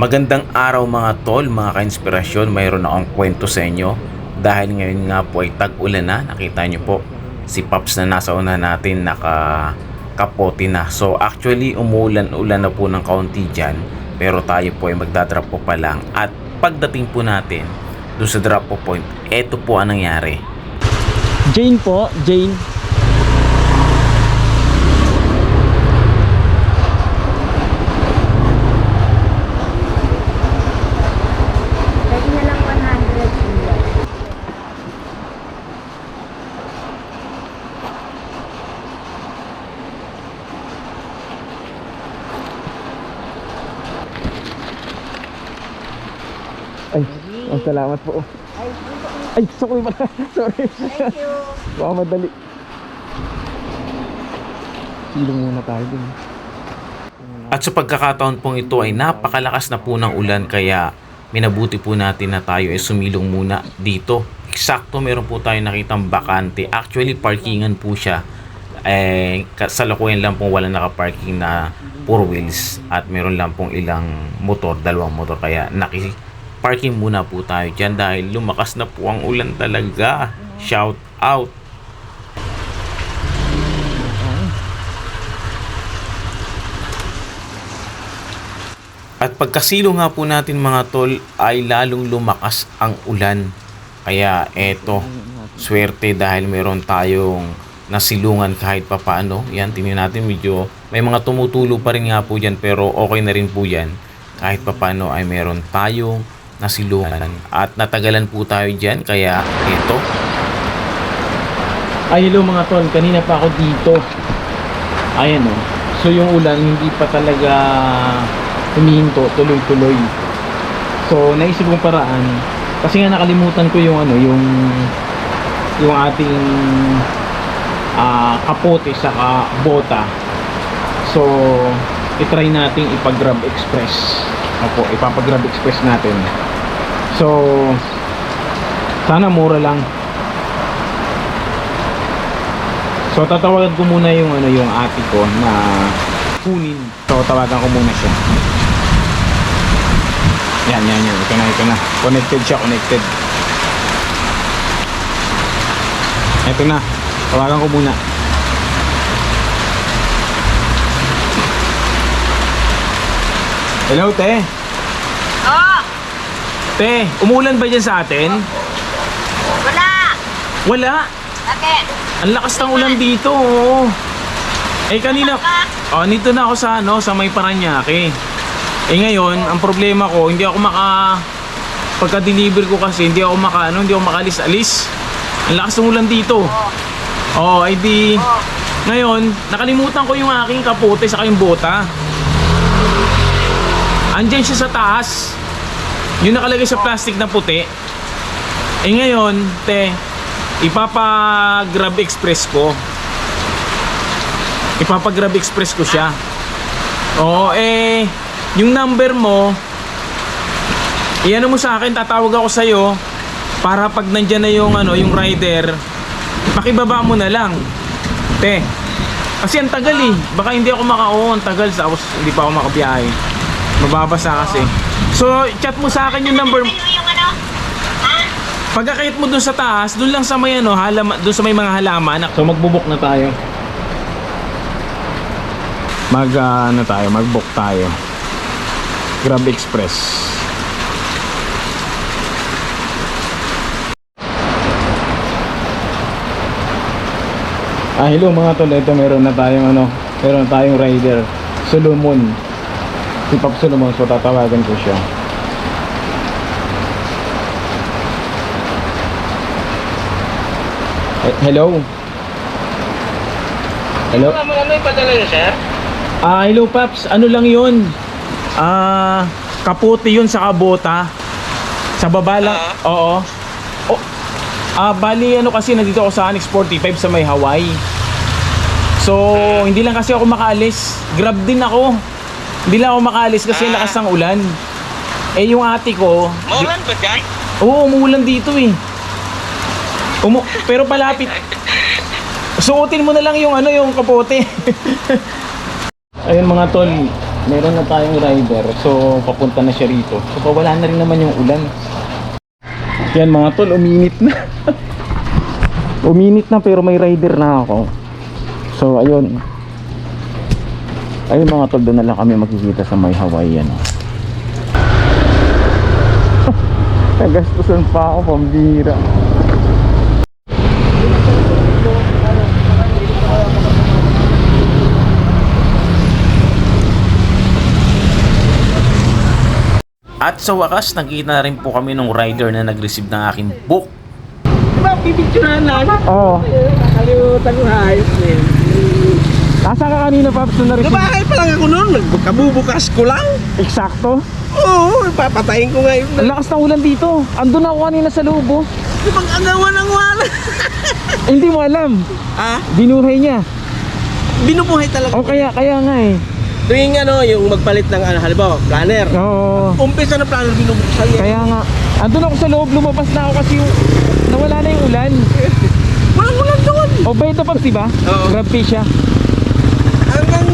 Magandang araw mga tol, mga ka-inspirasyon. Mayroon akong kwento sa inyo. Dahil ngayon nga po ay tag-ulan na. Nakita nyo po si Pops na nasa una natin naka kapote na. So actually umulan-ulan na po ng kaunti dyan. Pero tayo po ay magdadrop po pa lang. At pagdating po natin doon sa drop po point, eto po ang nangyari. Jane po, Jane. Pwede na lang 100 kilo. Ay, oh, salamat po. Ay, sorry pala. Sorry. thank you. Baka madali. Silong muna tayo dun. At sa pagkakataon pong ito ay napakalakas na po ng ulan kaya minabuti po natin na tayo ay sumilong muna dito. Eksakto meron po tayo nakitang bakante. Actually parkingan po siya. Eh, kasalukuyan lang pong wala nakaparking na four wheels at meron lang pong ilang motor, dalawang motor kaya naki parking muna po tayo dyan dahil lumakas na po ang ulan talaga. Shout out! At pagkasilo nga po natin mga tol ay lalong lumakas ang ulan. Kaya eto, swerte dahil meron tayong nasilungan kahit papaano. Yan, tingnan natin medyo may mga tumutulo pa rin nga po dyan pero okay na rin po yan. Kahit papaano ay meron tayong nasilungan. At natagalan po tayo dyan kaya eto, Ay, hello mga tol. Kanina pa ako dito. Ayan o. So yung ulan hindi pa talaga humihinto, tuloy-tuloy. So naisip kong paraan kasi nga nakalimutan ko yung ano, yung yung ating ah, kapote sa bota. So i-try nating ipag-grab express. Opo, ipapag-grab express natin. So sana mura lang. So tatawagan ko muna yung ano yung ate ko na kunin. So tawagan ko muna siya. Yan, yan, yan. Ito na, ito na. Connected siya, connected. Ito na. Tawagan ko muna. Hello, te. Oh, Te, umulan ba dyan sa atin? wala. Wala. Bakit? Ang lakas ng ulan dito, oo. Eh kanina, oh, nito na ako sa ano, sa may Paranaque. Eh ngayon, ang problema ko, hindi ako maka pagka-deliver ko kasi hindi ako maka ano, hindi ako makalis-alis. Ang lakas ng ulan dito. Oh, ay di Oh, ngayon, nakalimutan ko yung aking kapote sa yung bota. Andyan siya sa taas. Yung nakalagay sa plastic na puti. Eh ngayon, te, ipapa-grab express ko. Ipapa-grab express ko siya. Oo, eh, yung number mo, iyan mo sa akin, tatawag ako sa'yo para pag nandyan na yung, ano, yung rider, pakibaba mo na lang. Te, kasi ang tagal eh. Baka hindi ako maka-oo, ang tagal. Tapos hindi pa ako makabiyahe. Mababasa kasi. So, chat mo sa akin yung number. Pagkakait mo dun sa taas, dun lang sa may ano, halama, dun sa may mga halaman. So, magbubuk na tayo. Mag, ah, ano tayo, magbook tayo. Grab Express. Ah, hello mga tol. Ito meron na tayong ano, meron na tayong rider. Solomon. Si Pop Solomon. So, tatawagan ko siya. Eh, hello? Hello? Ano ano ipadala niyo, sir? Ah, hello Paps. Ano lang 'yun? Ah, kapote 'yun sa kabota. Sa baba lang. Oo. Oh, ah, bali ano kasi nandito ako sa Annex 45 sa may Hawaii. So, hindi lang kasi ako makaalis. Grab din ako. Hindi lang ako makaalis kasi Ah. lakas ng ulan. Eh yung ate ko, Maulan ba dyan? Oo, umuulan dito eh. Umu pero palapit. Suotin mo na lang yung ano, yung kapote. Ayun mga tol, meron na tayong rider. So, papunta na siya rito. So, wala na rin naman yung ulan. Yan mga tol, uminit na. uminit na pero may rider na ako. So, ayun. Ayun mga tol, doon na lang kami magkikita sa may Hawaii. Ano. Nagastusan pa ako, pambira. At sa wakas, nakita na rin po kami ng rider na nag-receive ng aking book. Diba, pipicturean lang? Oo. Nakalimutan ko na ayos na Nasaan ka kanina, Paps, nung na-receive? Nabahay pa lang ako noon, nagkabubukas ko lang. Eksakto. Oo, papatayin ko ngayon. Ang lakas ng ulan dito. Andun ako kanina sa loob, oh. Di bang agawan ng wala? Eh, Hindi mo alam. ah, Binuhay niya. binubuhay talaga. O kaya, kaya nga eh. Tuwing ano, yung magpalit ng ano, halimbawa, planner. Oo. Umpisa ng planner, binubuksan niya. Kaya nga. Andun ako sa loob, lumabas na ako kasi yung, nawala na yung ulan. Walang ulan doon. O ba ito Paps, diba? Oo. Grab fish siya.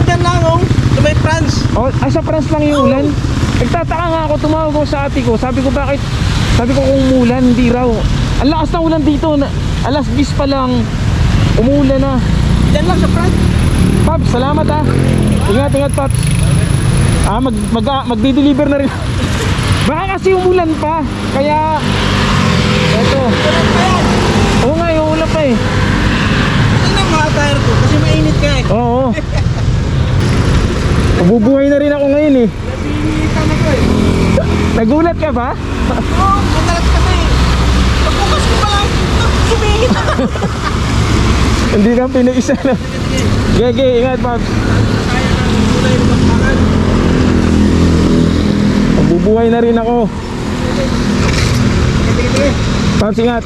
Dyan lang, oh. Sa may France. O, ah, sa France lang yung ulan. Nagtataka nga ako, tumawag ako sa ate ko. Sabi ko, bakit? Sabi ko kung umulan, hindi raw. Ang lakas ng ulan dito. Na, alas 10 pa lang. Umuulan na. Dyan lang sa France. Paps, salamat ha. Ingat, ingat Paps. Ah, mag, mag, ah, magdi-deliver na rin. Baka kasi umulan pa. Kaya, eto. Oo nga, yung ulan pa eh. Ito na mga tire ko, kasi mainit ka eh. Oo. Bubuhay na rin ako ngayon eh. Nasinitan ako eh. Nagulat ka ba? Oo, madalas kasi. Pagbukas ko pa lang, sumingit na. Hindi na pinaisa na. Gege, ingat Paps. Kaya ng kulay ng bakbakan. Bubuhay na rin ako. Paps, ingat.